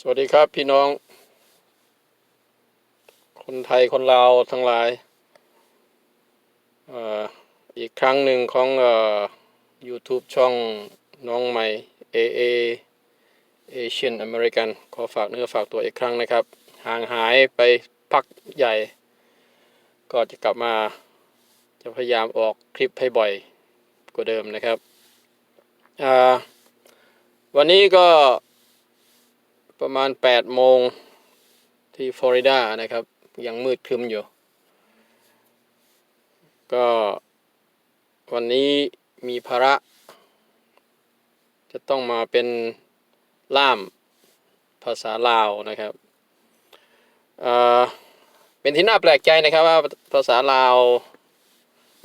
สวัสดีครับพี่น้อง คนไทยคนลาวทั้งหลายอีกครั้งหนึ่งของอ YouTube ช่องน้องใหม่ AA Asian American ขอฝากเนื้อฝากตัวอีกครั้งนะครับ ห่างหายไปพักใหญ่ ก็จะกลับมา จะพยายามออกคลิปให้บ่อยกว่าเดิมนะครับ วันนี้ก็ ประมาณ 8 โมงที่ฟลอริดานะครับ ยังมืดครึมอยู่ ก็วันนี้มีภาระ จะต้องมาเป็นล่ามภาษาลาวนะครับเอ่อเป็นที่น่าแปลกใจนะครับว่าภาษาลาว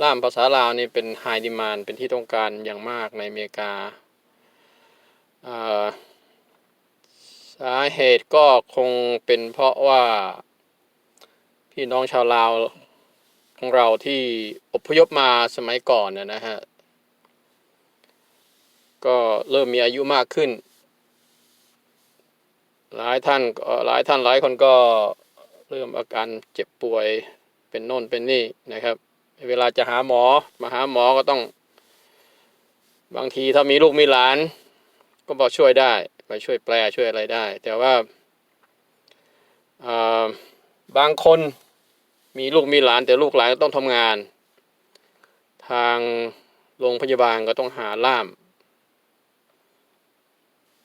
ล่ามภาษาลาวนี่เป็นไฮดิมานเป็นที่ต้องการอย่างมากในอเมริกาเอ่อ สาเหตุก็คงเป็นเพราะว่า พี่น้องชาวลาวของเราที่อพยพมาสมัยก่อนนะนะฮะ ก็เริ่มมีอายุมากขึ้น หลายท่านหลายท่านหลายคนก็เริ่มอาการเจ็บป่วยเป็นโน่นเป็นนี่นะครับ เวลาจะหาหมอมาหาหมอก็ต้อง บางทีถ้ามีลูกมีหลาน ก็บอกช่วยได้ ไปช่วยแปลช่วยอะไรได้ แต่ว่าบางคนมีลูกมีหลานแต่ลูกหลานก็ต้องทำงาน ทางโรงพยาบาลก็ต้องหาล่าม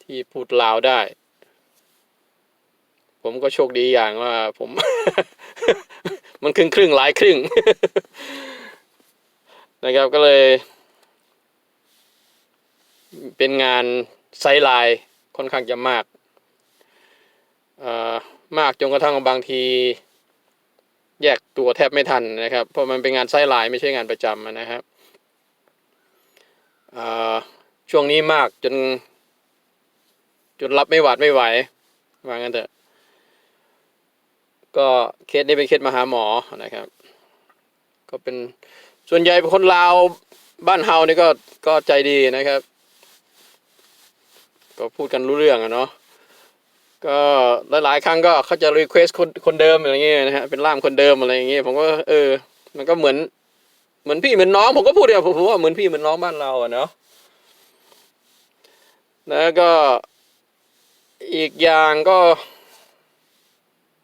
ที่พูดลาวได้ ผมก็โชคดีอย่างว่าผม มันครึ่งครึ่งหลายครึ่ง นะครับก็เลย เป็นงานไซไลน์ ค่อนข้างจะมากอ่อมากจนกระทั่งบางที แยกตัวแทบไม่ทันนะครับ เพราะมันเป็นงานไส์ไลน์ไม่ใช่งานประจำนะครับอ่อช่วงนี้มากจน จนรับไม่หวาดไม่ไหวว่างั้นเถอะ ก็เคสนี้เป็นเคสมาหาหมอนะครับ ก็เป็นส่วนใหญ่เป็นคนลาวบ้านเฮานี่ก็ก็ใจดีนะครับ ก็พูดกันรู้เรื่องอะเนาะก็หลายๆครั้งก็เขาจะรีเควสคนคนเดิมอะไรเงี้ยนะฮะเป็นล่ามคนเดิมอะไรอย่างเงี้ยผมก็เออ มันก็เหมือน เหมือนพี่เหมือนน้องผมก็พูดเดียวผมผมว่าเหมือนพี่เหมือนน้องบ้านเราอะเนาะแล้วก็อีกอย่างก็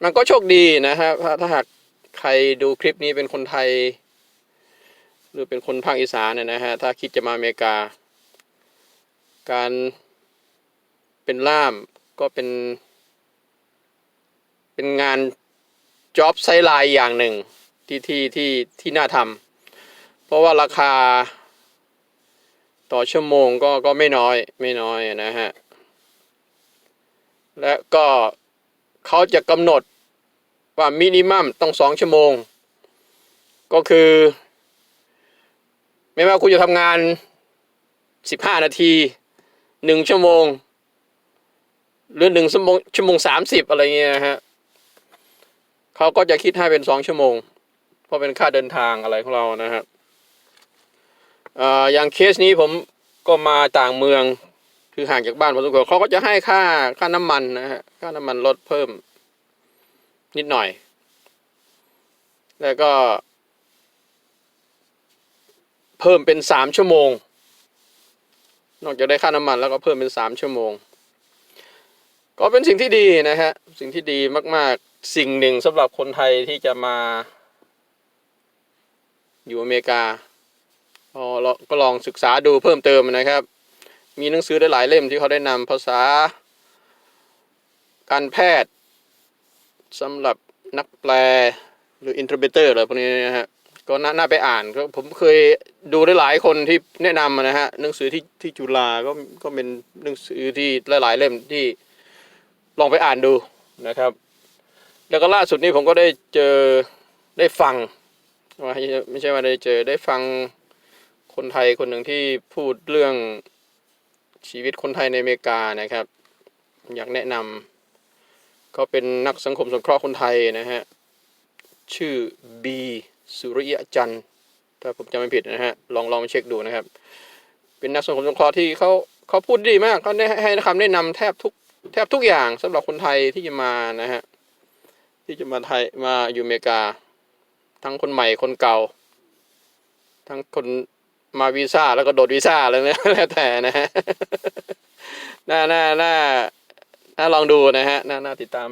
มันก็โชคดีนะฮะถ้าหากใครดูคลิปนี้เป็นคนไทย หรือเป็นคนภาคอีสานเนี่ยนะฮะถ้าคิดจะมาอเมริกา การ เป็นล่ามก็เป็น เป็นงานจ็อบไซไลน์อย่างหนึ่งที่ที่ที่ที่น่าทำเพราะว่าราคา ต่อชั่วโมงก็ก็ไม่น้อยไม่น้อยนะฮะ และก็เขาจะกำหนดว่ามินิมัมต้องสองชั่วโมง ก็คือ ไม่ว่าคุณจะทำงานสิบห้านาทีหนึ่งชั่วโมง หรือหนึ่งชั่วโมงชั่วโมงสามสิบอะไรเงี้ยฮะเขาก็จะคิดให้เป็นสองชั่วโมง เพราะเป็นค่าเดินทางอะไรของเรานะฮะอ่าอย่างเคสนี้ผมก็มาต่างเมืองคือห่างจากบ้านพอสมควรเขาก็จะให้ค่าค่าน้ำมันนะฮะค่าน้ำมันลดเพิ่มนิดหน่อย แล้วก็ เพิ่มเป็นสามชั่วโมง นอกจากได้ค่าน้ำมันแล้วก็เพิ่มเป็นสามชั่วโมง ก็เป็นสิ่งที่ดีนะฮะ สิ่งที่ดีมาก ๆ สิ่งหนึ่งสำหรับคนไทยที่จะมา อยู่อเมริกาอ๋อเราก็ลองศึกษาดูเพิ่มเติมนะครับ มีหนังสือได้หลายเล่มที่เขาได้นำภาษา การแพทย์สำหรับนักแปลหรืออินเทอร์เ e เตอร์อะไรพวกนี้นะฮะก็น่าน่าไปอ่านก็ผมเคยดูได้หลายคนที่แนะนำนะฮะหนังสือที่ที่จุฬาก็ก็เป็นหนังสือที่หลายๆเล่มที่ ลองไปอ่านดูนะครับ แล้วก็ล่าสุดนี้ผมก็ได้เจอได้ฟังไม่ใช่ว่าได้เจอได้ฟังคนไทยคนหนึ่งที่พูดเรื่องชีวิตคนไทยในอเมริกานะครับ อยากแนะนำเขาเป็นนักสังคมสงเคราะห์คนไทยนะฮะชื่อบีสุริยะจันทร์ถ้าผมจำไม่ผิดนะฮะลองลองมาเช็คดูนะครับ เป็นนักสังคมสงเคราะห์ที่เขาเขาพูดดีมากเขาได้ให้คำแนะนำแทบทุก แทบทุกอย่างสำหรับคนไทยที่จะมานะฮะที่จะมาไทยมาอยู่อเมริกา ทั้งคนใหม่คนเก่า ทั้งคนมาวีซ่าแล้วก็โดดวีซ่าอะไรเนี่ยแล้วแต่นะฮะน่าน่าน่าน่าลองดูนะฮะน่าน่าติดตาม